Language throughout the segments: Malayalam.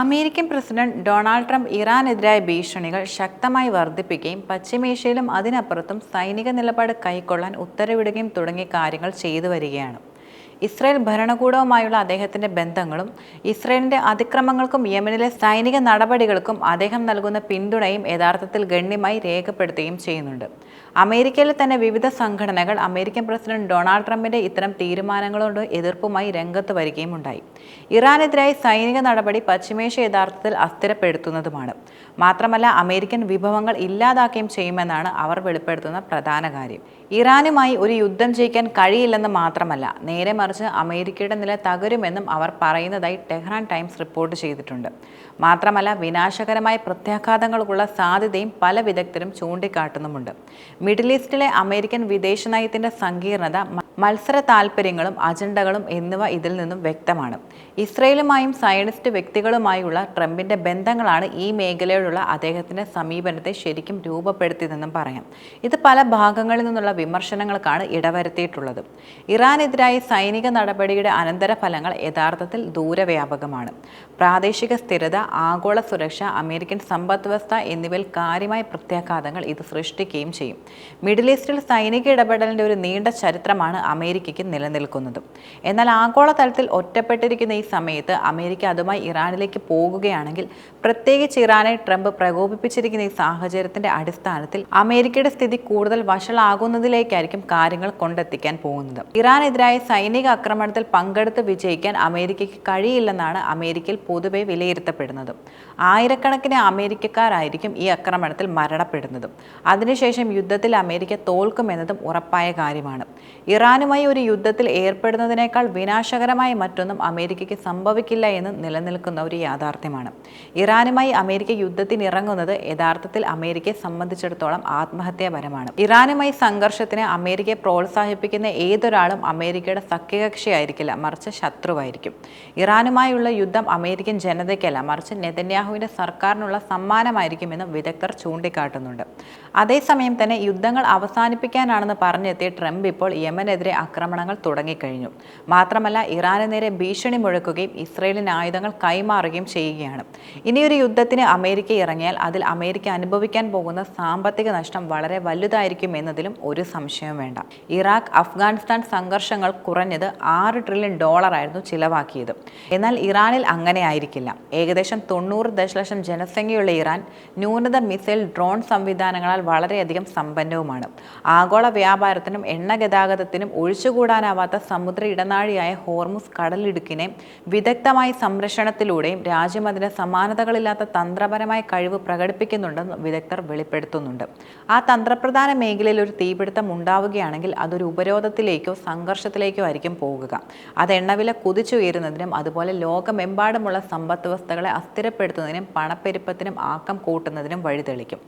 അമേരിക്കൻ പ്രസിഡന്റ് ഡൊണാൾഡ് ട്രംപ് ഇറാനെതിരായ ഭീഷണികൾ ശക്തമായി വർദ്ധിപ്പിക്കുകയും പശ്ചിമേഷ്യയിലും അതിനപ്പുറത്തും സൈനിക നിലപാട് കൈക്കൊള്ളാൻ ഉത്തരവിടുകയും തുടങ്ങിയ കാര്യങ്ങൾ ചെയ്തു വരികയാണ്. ഇസ്രായേൽ ഭരണകൂടവുമായുള്ള അദ്ദേഹത്തിന്റെ ബന്ധങ്ങളും ഇസ്രായേലിന്റെ അതിക്രമങ്ങൾക്കും യമനിലെ സൈനിക നടപടികൾക്കും അദ്ദേഹം നൽകുന്ന പിന്തുണയും യഥാർത്ഥത്തിൽ ഗണ്യമായി രേഖപ്പെടുത്തുകയും ചെയ്യുന്നുണ്ട്. അമേരിക്കയിലെ തന്നെ വിവിധ സംഘടനകൾ അമേരിക്കൻ പ്രസിഡന്റ് ഡൊണാൾഡ് ട്രംപിന്റെ ഇത്തരം തീരുമാനങ്ങളോട് എതിർപ്പുമായി രംഗത്ത് വരികയും ഉണ്ടായി ഇറാനെതിരായി സൈനിക നടപടി പശ്ചിമേഷ്യ യഥാർത്ഥത്തിൽ അസ്ഥിരപ്പെടുത്തുന്നതുമാണ്. മാത്രമല്ല അമേരിക്കൻ വിഭവങ്ങൾ ഇല്ലാതാക്കുകയും ചെയ്യുമെന്നാണ് അവർ വെളിപ്പെടുത്തുന്ന പ്രധാന കാര്യം. ഇറാനുമായി ഒരു യുദ്ധം ജയിക്കാൻ കഴിയില്ലെന്ന് മാത്രമല്ല നേരെ മറിച്ച് അമേരിക്കയുടെ നില തകരുമെന്നും അവർ പറയുന്നതായി ടെഹ്റാൻ ടൈംസ് റിപ്പോർട്ട് ചെയ്തിട്ടുണ്ട്. മാത്രമല്ല വിനാശകരമായ പ്രത്യാഘാതങ്ങൾക്കുള്ള സാധ്യതയും പല വിദഗ്ധരും ചൂണ്ടിക്കാട്ടുന്നുമുണ്ട്. മിഡിൽ ഈസ്റ്റിലെ അമേരിക്കൻ വിദേശനയത്തിന്റെ സങ്കീർണത മത്സര താൽപ്പര്യങ്ങളും അജണ്ടകളും എന്നിവ ഇതിൽ നിന്നും വ്യക്തമാണ്. ഇസ്രയേലുമായും സയനിസ്റ്റ് വ്യക്തികളുമായുള്ള ട്രംപിന്റെ ബന്ധങ്ങളാണ് ഈ മേഖലയോടുള്ള അദ്ദേഹത്തിന്റെ സമീപനത്തെ ശരിക്കും രൂപപ്പെടുത്തിയതെന്നും പറയാം. ഇത് പല ഭാഗങ്ങളിൽ നിന്നുള്ള വിമർശനങ്ങൾക്കാണ് ഇടവരുത്തിയിട്ടുള്ളത്. ഇറാനെതിരായ സൈനിക നടപടിയുടെ അനന്തരഫലങ്ങൾ യഥാർത്ഥത്തിൽ ദൂരവ്യാപകമാണ്. പ്രാദേശിക സ്ഥിരത ആഗോള സുരക്ഷ അമേരിക്കൻ സമ്പദ് വ്യവസ്ഥ എന്നിവയിൽ കാര്യമായ പ്രത്യാഘാതങ്ങൾ ഇത് സൃഷ്ടിക്കുകയും ചെയ്യും. മിഡിൽ ഈസ്റ്റിൽ സൈനിക ഇടപെടലിന്റെ ഒരു നീണ്ട ചരിത്രമാണ് അമേരിക്കയ്ക്ക് നിലനിൽക്കുന്നതും. എന്നാൽ ആഗോളതലത്തിൽ ഒറ്റപ്പെട്ടിരിക്കുന്ന ഈ സമയത്ത് അമേരിക്ക അതുമായി ഇറാനിലേക്ക് പോകുകയാണെങ്കിൽ പ്രത്യേകിച്ച് ഇറാനെ ട്രംപ് പ്രകോപിപ്പിച്ചിരിക്കുന്ന ഈ സാഹചര്യത്തിന്റെ അടിസ്ഥാനത്തിൽ അമേരിക്കയുടെ സ്ഥിതി കൂടുതൽ വഷളാകുന്നതിലേക്കായിരിക്കും കാര്യങ്ങൾ കൊണ്ടെത്തിക്കാൻ പോകുന്നത്. ഇറാനെതിരായ സൈനിക ആക്രമണത്തിൽ പങ്കെടുത്ത് വിജയിക്കാൻ അമേരിക്കയ്ക്ക് കഴിയില്ലെന്നാണ് അമേരിക്കയിൽ പൊതുവെ വിലയിരുത്തപ്പെടുന്നത്. ആയിരക്കണക്കിന് അമേരിക്കക്കാരായിരിക്കും ഈ ആക്രമണത്തിൽ മരണപ്പെടുന്നതും. അതിനുശേഷം യുദ്ധത്തിൽ അമേരിക്ക തോൽക്കുമെന്നതും ഉറപ്പായ കാര്യമാണ്. ഇറാനുമായി ഒരു യുദ്ധത്തിൽ ഏർപ്പെടുന്നതിനേക്കാൾ വിനാശകരമായ മറ്റൊന്നും അമേരിക്കയ്ക്ക് സംഭവിക്കില്ല എന്ന് നിലനിൽക്കുന്ന ഒരു യാഥാർത്ഥ്യമാണ്. ഇറാനുമായി അമേരിക്ക യുദ്ധത്തിനിറങ്ങുന്നത് യഥാർത്ഥത്തിൽ അമേരിക്കയെ സംബന്ധിച്ചിടത്തോളം ആത്മഹത്യാപരമാണ്. ഇറാനുമായി സംഘർഷത്തിന് അമേരിക്കയെ പ്രോത്സാഹിപ്പിക്കുന്ന ഏതൊരാളും അമേരിക്കയുടെ സഖ്യകക്ഷിയായിരിക്കില്ല മറിച്ച് ശത്രുവായിരിക്കും. ഇറാനുമായുള്ള യുദ്ധം അമേരിക്കൻ ജനതയ്ക്കല്ല മറിച്ച് നെതന്യാഹുവിന്റെ സർക്കാരിനുള്ള സമ്മാനമായിരിക്കുമെന്നും വിദഗ്ധർ ചൂണ്ടിക്കാട്ടുന്നുണ്ട്. അതേസമയം തന്നെ യുദ്ധങ്ങൾ അവസാനിപ്പിക്കാനാണെന്ന് പറഞ്ഞെത്തിയ ട്രംപ് ഇപ്പോൾ യമനെതിരെ ആക്രമണങ്ങൾ തുടങ്ങിക്കഴിഞ്ഞു. മാത്രമല്ല ഇറാന് നേരെ ഭീഷണി മുഴക്കുകയും ഇസ്രയേലിന് ആയുധങ്ങൾ കൈമാറുകയും ചെയ്യുകയാണ്. ഇനിയൊരു യുദ്ധത്തിന് അമേരിക്ക ഇറങ്ങിയാൽ അതിൽ അമേരിക്ക അനുഭവിക്കാൻ പോകുന്ന സാമ്പത്തിക നഷ്ടം വളരെ വലുതായിരിക്കും എന്നതിലും ഒരു സംശയം വേണ്ട. ഇറാഖ് അഫ്ഗാനിസ്ഥാൻ സംഘർഷങ്ങൾ കുറഞ്ഞത് ആറ് ട്രില്യൺ ഡോളറായിരുന്നു ചിലവാക്കിയത്. എന്നാൽ ഇറാനിൽ അങ്ങനെ ആയിരിക്കില്ല. ഏകദേശം തൊണ്ണൂറ് ദശലക്ഷം ജനസംഖ്യയുള്ള ഇറാൻ ന്യൂനത മിസൈൽ ഡ്രോൺ സംവിധാനങ്ങളാൽ വളരെയധികം സമ്പന്നവുമാണ്. ആഗോള വ്യാപാരത്തിനും എണ്ണ ഗതാഗതത്തിനും ഒഴിച്ചുകൂടാനാവാത്ത സമുദ്ര ഇടനാഴിയായ ഹോർമുസ് കടലിടുക്കിനെ വിദഗ്ധമായ സംരക്ഷണത്തിലൂടെയും രാജ്യം അതിന് സമാനതകളില്ലാത്ത തന്ത്രപരമായ കഴിവ് പ്രകടിപ്പിക്കുന്നുണ്ടെന്ന് വിദഗ്ധർ വെളിപ്പെടുത്തുന്നുണ്ട്. ആ തന്ത്രപ്രധാന മേഖലയിൽ ഒരു തീപിടുത്തം ഉണ്ടാവുകയാണെങ്കിൽ അതൊരു ഉപരോധത്തിലേക്കോ സംഘർഷത്തിലേക്കോ ആയിരിക്കും പോകുക. അത് എണ്ണവില കുതിച്ചുയരുന്നതിനും അതുപോലെ ലോകമെമ്പാടുമുള്ള സമ്പദ് വ്യവസ്ഥകളെ അസ്ഥിരപ്പെടുത്തുന്നതിനും പണപ്പെരുപ്പത്തിനും ആക്കം കൂട്ടുന്നതിനും വഴിതെളിക്കും.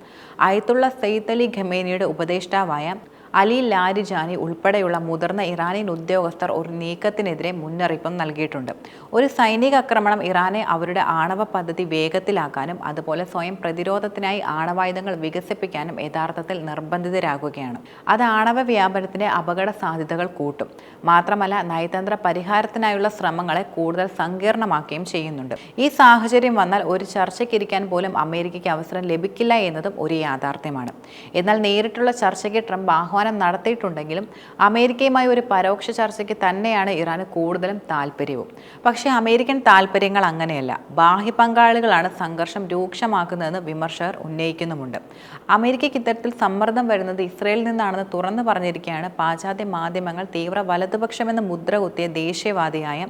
അയത്തുള്ള സെയ്ത് അലി ഖമേനിയുടെ ഉപദേഷ്ടാവായ അലി ലാരിജാനി ഉൾപ്പെടെയുള്ള മുതിർന്ന ഇറാനിയൻ ഉദ്യോഗസ്ഥർ ഒരു നീക്കത്തിനെതിരെ മുന്നറിയിപ്പും നൽകിയിട്ടുണ്ട്. ഒരു സൈനിക ആക്രമണം ഇറാനെ അവരുടെ ആണവ പദ്ധതി വേഗത്തിലാക്കാനും അതുപോലെ സ്വയം പ്രതിരോധത്തിനായി ആണവായുധങ്ങൾ വികസിപ്പിക്കാനും യഥാർത്ഥത്തിൽ നിർബന്ധിതരാകുകയാണ്. അത് ആണവ വ്യാപനത്തിന്റെ അപകട സാധ്യതകൾ കൂട്ടും. മാത്രമല്ല നയതന്ത്ര പരിഹാരത്തിനായുള്ള ശ്രമങ്ങളെ കൂടുതൽ സങ്കീർണമാക്കുകയും ചെയ്യുന്നുണ്ട്. ഈ സാഹചര്യം വന്നാൽ ഒരു ചർച്ചയ്ക്കിരിക്കാൻ പോലും അമേരിക്കയ്ക്ക് അവസരം ലഭിക്കില്ല എന്നതും ഒരു യാഥാർത്ഥ്യമാണ്. എന്നാൽ നേരിട്ടുള്ള ചർച്ചയ്ക്ക് ട്രംപ് ആഹ്വാനം നടത്തിയിട്ടുണ്ടെങ്കിലും അമേരിക്കയുമായി ഒരു പരോക്ഷ ചർച്ചയ്ക്ക് തന്നെയാണ് ഇറാന് കൂടുതലും താല്പര്യവും. പക്ഷേ അമേരിക്കൻ താല്പര്യങ്ങൾ അങ്ങനെയല്ല. ബാഹ്യ പങ്കാളികളാണ് സംഘർഷം രൂക്ഷമാക്കുന്നതെന്ന് വിമർശകർ ഉന്നയിക്കുന്നുമുണ്ട്. അമേരിക്കയ്ക്ക് ഇത്തരത്തിൽ സമ്മർദ്ദം വരുന്നത് ഇസ്രയേലിൽ നിന്നാണെന്ന് തുറന്നു പറഞ്ഞിരിക്കുകയാണ് പാശ്ചാത്യ മാധ്യമങ്ങൾ തീവ്ര വലതുപക്ഷമെന്ന് മുദ്ര കുത്തിയ ദേശീയവാദിയായ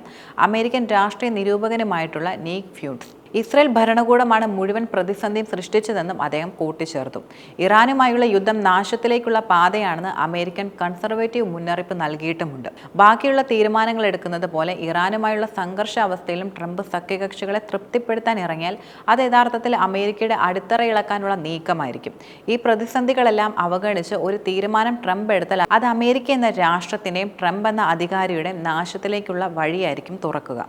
അമേരിക്കൻ രാഷ്ട്രീയ നിരൂപകനുമായിട്ടുള്ള നീക് ഫ്യൂട്സ് ഇസ്രയേൽ ഭരണകൂടമാണ് മുഴുവൻ പ്രതിസന്ധിയും സൃഷ്ടിച്ചതെന്നും അദ്ദേഹം കൂട്ടിച്ചേർത്തു. ഇറാനുമായുള്ള യുദ്ധം നാശത്തിലേക്കുള്ള പാതയാണെന്ന് അമേരിക്കൻ കൺസർവേറ്റീവ് മുന്നറിയിപ്പ് നൽകിയിട്ടുമുണ്ട്. ബാക്കിയുള്ള തീരുമാനങ്ങൾ എടുക്കുന്നത് പോലെ ഇറാനുമായുള്ള സംഘർഷാവസ്ഥയിലും ട്രംപ് സഖ്യകക്ഷികളെ തൃപ്തിപ്പെടുത്താൻ ഇറങ്ങിയാൽ അത് യഥാർത്ഥത്തിൽ അമേരിക്കയുടെ അടിത്തറ ഇളക്കാനുള്ള നീക്കമായിരിക്കും. ഈ പ്രതിസന്ധികളെല്ലാം അവഗണിച്ച് ഒരു തീരുമാനം ട്രംപ് എടുത്താൽ അത് അമേരിക്ക എന്ന രാഷ്ട്രത്തിന്റെയും ട്രംപ് എന്ന അധികാരിയുടെയും നാശത്തിലേക്കുള്ള വഴിയായിരിക്കും തുറക്കുക.